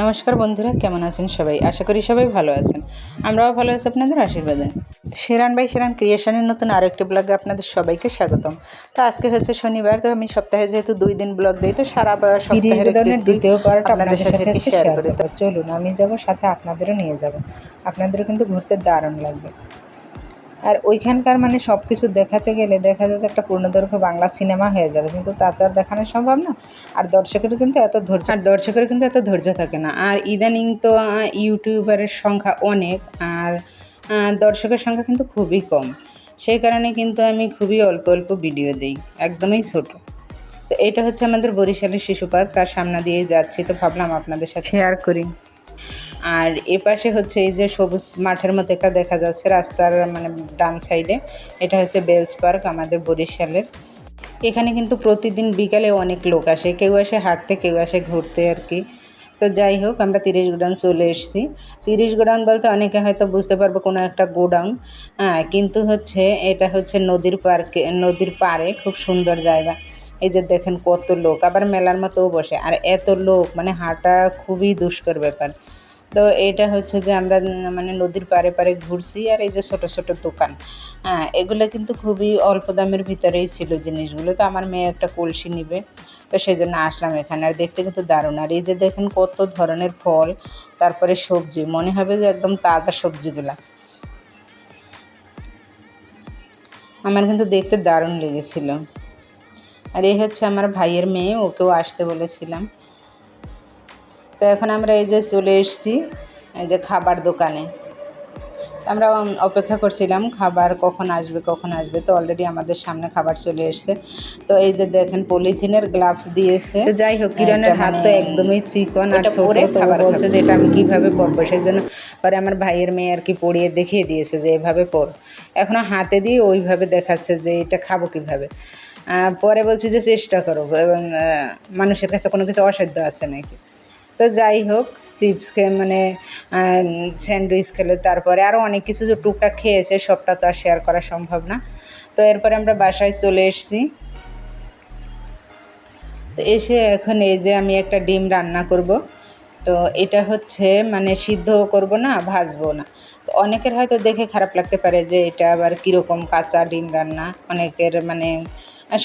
নমস্কার বন্ধুরা কেমন আছেন সবাই? আশা করি সবাই ভালো আছেন। আমরাও ভালো আছি আপনাদের আশীর্বাদে। সেরান বাই সেরান ক্রিয়েশনের নতুন আরও একটি ব্লগে আপনাদের সবাইকে স্বাগতম। তো আজকে হচ্ছে শনিবার তো আমি সপ্তাহে যেহেতু দুই দিন ব্লগ দিই তো সারা সপ্তাহের দ্বিতীয় পার্ট আপনাদের সাথে শেয়ার করি তো চলুন আমি যাব সাথে আপনাদেরও নিয়ে যাব। আপনাদেরও কিন্তু ঘুরতে দারুণ লাগবে। আর ওইখানকার মানে সব কিছু দেখাতে গেলে দেখা যাচ্ছে একটা পূর্ণদৈর্ঘ্য বাংলা সিনেমা হয়ে যাবে। কিন্তু তা তো আর দেখানো সম্ভব না। আর দর্শকেরও কিন্তু এত ধৈর্য আর দর্শকের কিন্তু এত ধৈর্য থাকে না। আর ইদানিং তো ইউটিউবারের সংখ্যা অনেক আর দর্শকের সংখ্যা কিন্তু খুবই কম। সেই কারণে কিন্তু আমি খুবই অল্প অল্প ভিডিও দিই। একদমই ছোট। তো এটা হচ্ছে আমাদের বরিশালের শিশু পার্ক তার সামনে দিয়ে যাচ্ছি। তো ভাবলাম আপনাদের সাথে শেয়ার করি। আর এ পাশে হচ্ছে এই যে সবুজ মাঠের মতো একটা দেখা যাচ্ছে রাস্তার মানে ডান সাইডে, এটা হচ্ছে বেলস পার্ক আমাদের বরিশালের। এখানে কিন্তু প্রতিদিন বিকালে অনেক লোক আসে, কেউ আসে হাঁটতে, কেউ আসে ঘুরতে আর কি। তো যাই হোক, আমরা তিরিশ গোডাউন চলে এসেছি। তিরিশ গোডাউন বলতে অনেকে হয়তো বুঝতে পারব কোনো একটা গোডাউন। হ্যাঁ কিন্তু হচ্ছে এটা হচ্ছে নদীর পার্কে, নদীর পাড়ে, খুব সুন্দর জায়গা। এই যে দেখেন কত লোক, আবার মেলার মতোও বসে। আর এত লোক মানে হাঁটা খুবই দুষ্কর ব্যাপার। তো এটা হচ্ছে যে আমরা মানে নদীর পাড়ে পাড়ে ঘুরছি আর এই যে ছোট ছোট দোকান। হ্যাঁ এগুলো কিন্তু খুবই অল্প দামের ভিতরেই ছিল জিনিসগুলো। তো আমার মেয়ে একটা কলসি নিবে, তো সেই জন্য আসলাম এখানে। আর দেখতে কিন্তু দারুণ। আর এই যে দেখেন কত ধরনের ফল, তারপরে সবজি, মনে হবে যে একদম তাজা সবজিগুলা। আমার কিন্তু দেখতে দারুণ লেগেছিল। আর এই হচ্ছে আমার ভাইয়ের মেয়ে, ওকেও আসতে বলেছিলাম। তো এখন আমরা এই যে চলে এসেছি এই যে খাবার দোকানে। আমরা অপেক্ষা করছিলাম খাবার কখন আসবে কখন আসবে? তো অলরেডি আমাদের সামনে খাবার চলে এসেছে। তো এই যে দেখেন পলিথিনের গ্লাভস দিয়েছে। যাই হোক কিরণের হাত তো মানে একদমই চিকন আর ছোট তো বলছে যে এটা আমি কীভাবে পরবো? সেই জন্য পরে আমার ভাইয়ের মেয়ে আর কি পড়িয়ে দেখিয়ে দিয়েছে যে এভাবে পর। এখনও হাতে দিয়ে ওইভাবে দেখাচ্ছে যে এটা খাব কীভাবে। পরে বলছি যে চেষ্টা করো এবং মানুষের কাছে কোনো কিছু অসাধ্য আছে নাকি? তো যাই হোক, চিপস খেয়ে মানে স্যান্ডউইচ খেলো, তারপরে আরও অনেক কিছু যে টুকটাক খেয়েছে, সবটা তো আর শেয়ার করা সম্ভব না। তো এরপরে আমরা বাসায় চলে এসেছি। তো এসে এখন এই যে আমি একটা ডিম রান্না করব। তো এটা হচ্ছে মানে সিদ্ধ করব না, ভাজবো না। তো অনেকের হয়তো দেখে খারাপ লাগতে পারে যে এটা আবার কীরকম কাঁচা ডিম রান্না, অনেকের মানে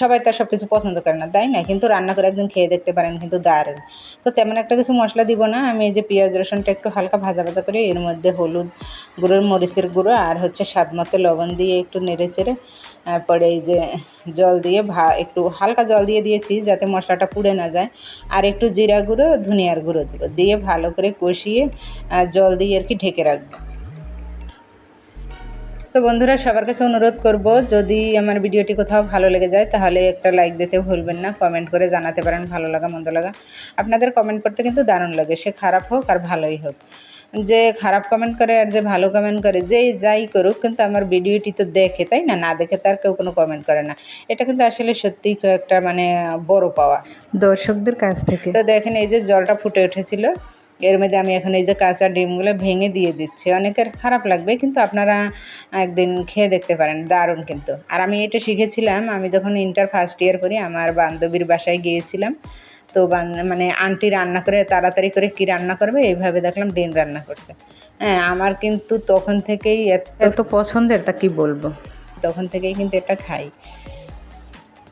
সবাই তো সব কিছু পছন্দ করে না, তাই না? কিন্তু রান্না করে একদিন খেয়ে দেখতে পারেন কিন্তু দারুণ। তো তেমন একটা কিছু মশলা দিব না, আমি এই যে পেঁয়াজ রসুনটা একটু হালকা ভাজা ভাজা করে এর মধ্যে হলুদ গুঁড়োর মরিচের গুঁড়ো আর হচ্ছে স্বাদ মতো লবণ দিয়ে একটু নেড়ে চেড়ে, তারপরে এই যে জল দিয়ে ভা, একটু হালকা জল দিয়ে দিয়েছি যাতে মশলাটা পুড়ে না যায়। আর একটু জিরা গুঁড়ো, ধনিয়ার গুঁড়ো দেবো, দিয়ে ভালো করে কষিয়ে জল দিয়ে আর কি ঢেকে রাখব। তো বন্ধুরা সবার কাছে অনুরোধ করব যদি আমার ভিডিওটি কোথাও ভালো লেগে যায় তাহলে একটা লাইক দিতে ভুলবেন না কমেন্ট করে জানাতে পারেন ভালো লাগা মন্দ লাগা। আপনাদের কমেন্ট করতে কিন্তু দারুণ লাগে সে খারাপ হোক আর ভালোই হোক। যে খারাপ কমেন্ট করে আর যে ভালো কমেন্ট করে যেই যাই করুক কিন্তু আমার ভিডিওটি তো দেখে তাই না? না দেখে তার কেউ কোনো কমেন্ট করে না। এটা কিন্তু আসলে সত্যিই একটা মানে বড় পাওয়া। দর্শকদের কাছ থেকে। তো দেখেন এই যে জলটা ফুটে উঠেছিল এর মধ্যে আমি এখন এই যে কাঁচা ডিমগুলো ভেঙে দিয়ে দিচ্ছি। অনেকের খারাপ লাগবে কিন্তু আপনারা একদিন খেয়ে দেখতে পারেন দারুণ কিন্তু। আর আমি এটা শিখেছিলাম আমি যখন ইন্টার ফার্স্ট ইয়ার করি আমার বান্ধবীর বাসায় গিয়েছিলাম তো মানে আন্টি রান্না করে তাড়াতাড়ি করে কি রান্না করবে এইভাবে দেখলাম ডিম রান্না করছে। হ্যাঁ আমার কিন্তু তখন থেকেই এত এত পছন্দের তা কি বলব? তখন থেকেই কিন্তু এটা খাই।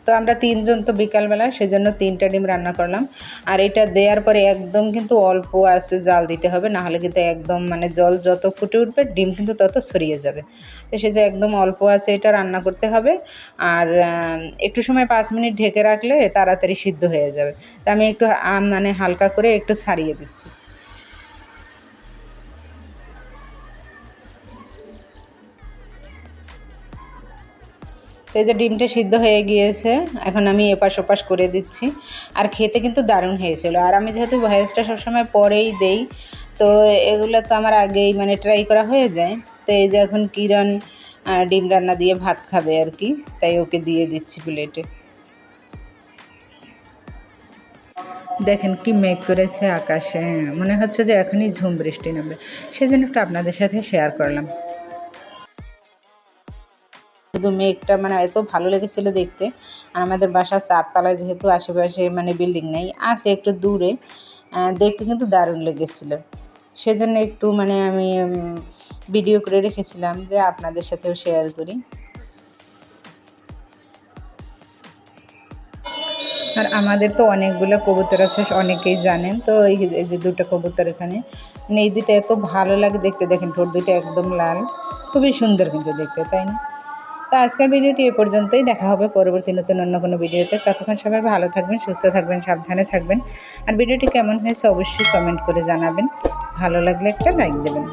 তো আমরা তিনজন তো বিকালবেলা, সেজন্য তিনটা ডিম রান্না করলাম। আর এটা দেওয়ার পরে একদম কিন্তু অল্প আছে জাল দিতে হবে না হলে কিন্তু একদম মানে জল যত ফুটে উঠবে, ডিম কিন্তু তত ছড়িয়ে যাবে। তো সে যে একদম অল্প আছে এটা রান্না করতে হবে। আর একটু সময় পাঁচ মিনিট ঢেকে রাখলে তাড়াতাড়ি সিদ্ধ হয়ে যাবে। তো আমি একটু মানে হালকা করে একটু ছাড়িয়ে দিচ্ছি। তো এই যে ডিমটা সিদ্ধ হয়ে গিয়েছে, এখন আমি এপাশ ওপাশ করে দিচ্ছি। আর খেতে কিন্তু দারুণ হয়েছিল। আর আমি যেহেতু ভয়েসটা সবসময় পরেই দেই, তো এগুলো তো আমার আগেই মানে ট্রাই করা হয়ে যায়। তো এই যে এখন কিরণ ডিম রান্না দিয়ে ভাত খাবে আর কি, তাই ওকে দিয়ে দিচ্ছি প্লেটে দেখেন কি মেঘ করেছে আকাশে, মনে হচ্ছে যে এখনই ঝুম বৃষ্টি নামবে। সেজন্য একটু আপনাদের সাথে শেয়ার করলাম। শুধু মেঘটা মানে এত ভালো লেগেছিল দেখতে। আর আমাদের বাসা চারতলায় যেহেতু আশেপাশে মানে বিল্ডিং নেই, আছে একটু দূরে দেখতে কিন্তু দারুণ লেগেছিলো। সেজন্য একটু মানে আমি ভিডিও করে রেখেছিলাম যে আপনাদের সাথেও শেয়ার করি। আর আমাদের তো অনেকগুলো কবুতর আছে, অনেকেই জানেন। তো এই যে- দুটো কবুতর এখানে মানে এই দুটো এত ভালো লাগে দেখতে। দেখেন, ঠোঁট দুটো একদম লাল। খুবই সুন্দর কিন্তু দেখতে, তাই না? তো আজকের ভিডিওটি এ পর্যন্তই। দেখা হবে পরবর্তী নতুন অন্য কোনো ভিডিওতে। ততক্ষণ সবাই ভালো থাকবেন, সুস্থ থাকবেন, সাবধানে থাকবেন। আর ভিডিওটি কেমন হয়েছে অবশ্যই কমেন্ট করে জানাবেন। ভালো লাগলে একটা লাইক দেবেন।